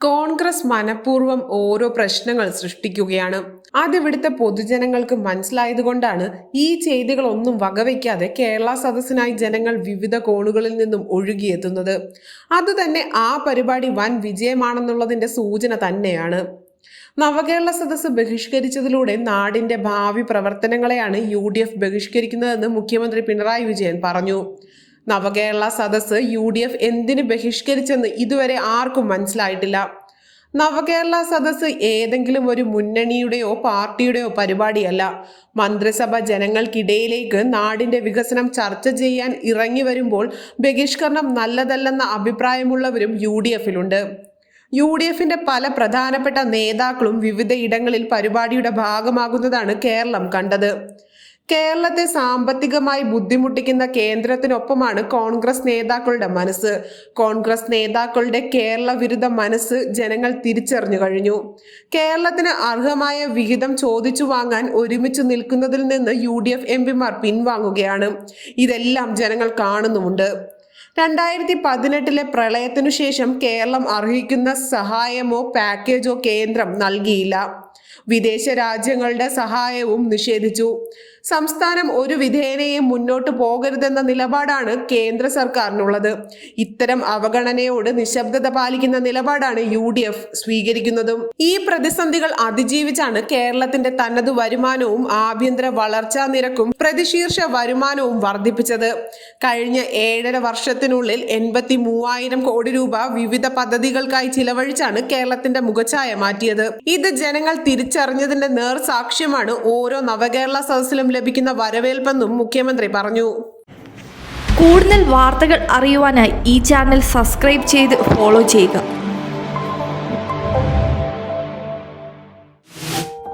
കോൺഗ്രസ് മനഃപൂർവം ഓരോ പ്രശ്നങ്ങൾ സൃഷ്ടിക്കുകയാണ്. അതിവിടുത്തെ പൊതുജനങ്ങൾക്ക് മനസ്സിലായതുകൊണ്ടാണ് ഈ ചെയ്തികളൊന്നും വകവയ്ക്കാതെ കേരള സദസ്സിനായി ജനങ്ങൾ വിവിധ കോണുകളിൽ നിന്നും ഒഴുകിയെത്തുന്നത്. അതുതന്നെ ആ പരിപാടി വൻ വിജയമാണെന്നുള്ളതിന്റെ സൂചന തന്നെയാണ്. നവകേരള സദസ്സ് ബഹിഷ്കരിച്ചതിലൂടെ നാടിന്റെ ഭാവി പ്രവർത്തനങ്ങളെയാണ് യു ഡി എഫ് ബഹിഷ്കരിക്കുന്നതെന്ന് മുഖ്യമന്ത്രി പിണറായി വിജയൻ പറഞ്ഞു. നവകേരള സദസ്സ് യു ഡി എഫ് എന്തിന് ബഹിഷ്കരിച്ചെന്ന് ഇതുവരെ ആർക്കും മനസ്സിലായിട്ടില്ല. നവകേരള സദസ് ഏതെങ്കിലും ഒരു മുന്നണിയുടെയോ പാർട്ടിയുടെയോ പരിപാടിയല്ല. മന്ത്രിസഭ ജനങ്ങൾക്കിടയിലേക്ക് നാടിന്റെ വികസനം ചർച്ച ചെയ്യാൻ ഇറങ്ങി വരുമ്പോൾ ബഹിഷ്കരണം നല്ലതല്ലെന്ന അഭിപ്രായമുള്ളവരും യു ഡി എഫിലുണ്ട് യു ഡി എഫിന്റെ പല പ്രധാനപ്പെട്ട നേതാക്കളും വിവിധ ഇടങ്ങളിൽ പരിപാടിയുടെ ഭാഗമാകുന്നതാണ് കേരളം കണ്ടത്. കേരളത്തെ സാമ്പത്തികമായി ബുദ്ധിമുട്ടിക്കുന്ന കേന്ദ്രത്തിനൊപ്പമാണ് കോൺഗ്രസ് നേതാക്കളുടെ മനസ്സ്. കോൺഗ്രസ് നേതാക്കളുടെ കേരള വിരുദ്ധ മനസ്സ് ജനങ്ങൾ തിരിച്ചറിഞ്ഞു കഴിഞ്ഞു. കേരളത്തിന് അർഹമായ വിഹിതം ചോദിച്ചു വാങ്ങാൻ ഒരുമിച്ച് നിൽക്കുന്നതിൽ നിന്ന് യു ഡി എഫ് എം പിമാർ പിൻവാങ്ങുകയാണ്. ഇതെല്ലാം ജനങ്ങൾ കാണുന്നുമുണ്ട്. രണ്ടായിരത്തി പതിനെട്ടിലെ പ്രളയത്തിനു ശേഷം കേരളം അർഹിക്കുന്ന സഹായമോ പാക്കേജോ കേന്ദ്രം നൽകിയില്ല. വിദേശ രാജ്യങ്ങളുടെ സഹായവും നിഷേധിച്ചു. സംസ്ഥാനം ഒരു വിധേനയും മുന്നോട്ട് പോകരുതെന്ന നിലപാടാണ് കേന്ദ്ര സർക്കാരിനുള്ളത്. ഇത്തരം അവഗണനയോട് നിശബ്ദത പാലിക്കുന്ന നിലപാടാണ് യു ഡി എഫ് സ്വീകരിക്കുന്നതും. ഈ പ്രതിസന്ധികൾ അതിജീവിച്ചാണ് കേരളത്തിന്റെ തനതു വരുമാനവും ആഭ്യന്തര വളർച്ചാ നിരക്കും പ്രതിശീർഷ വരുമാനവും വർദ്ധിപ്പിച്ചത്. കഴിഞ്ഞ ഏഴര വർഷത്തിനുള്ളിൽ എൺപത്തി മൂവായിരം കോടി രൂപ വിവിധ പദ്ധതികൾക്കായി ചിലവഴിച്ചാണ് കേരളത്തിന്റെ മുഖഛായ മാറ്റിയത്. ഇത് ജനങ്ങൾ തിരിച്ചറിഞ്ഞതിന്റെ നേർ സാക്ഷ്യമാണ് ഓരോ നവകേരള സദസ്സിലും ലഭിക്കുന്ന വരവേൽപ്പെന്നും മുഖ്യമന്ത്രി പറഞ്ഞു. കൂടുതൽ വാർത്തകൾ അറിയുവാനായി ഈ ചാനൽ സബ്സ്ക്രൈബ് ചെയ്ത് ഫോളോ ചെയ്യുക.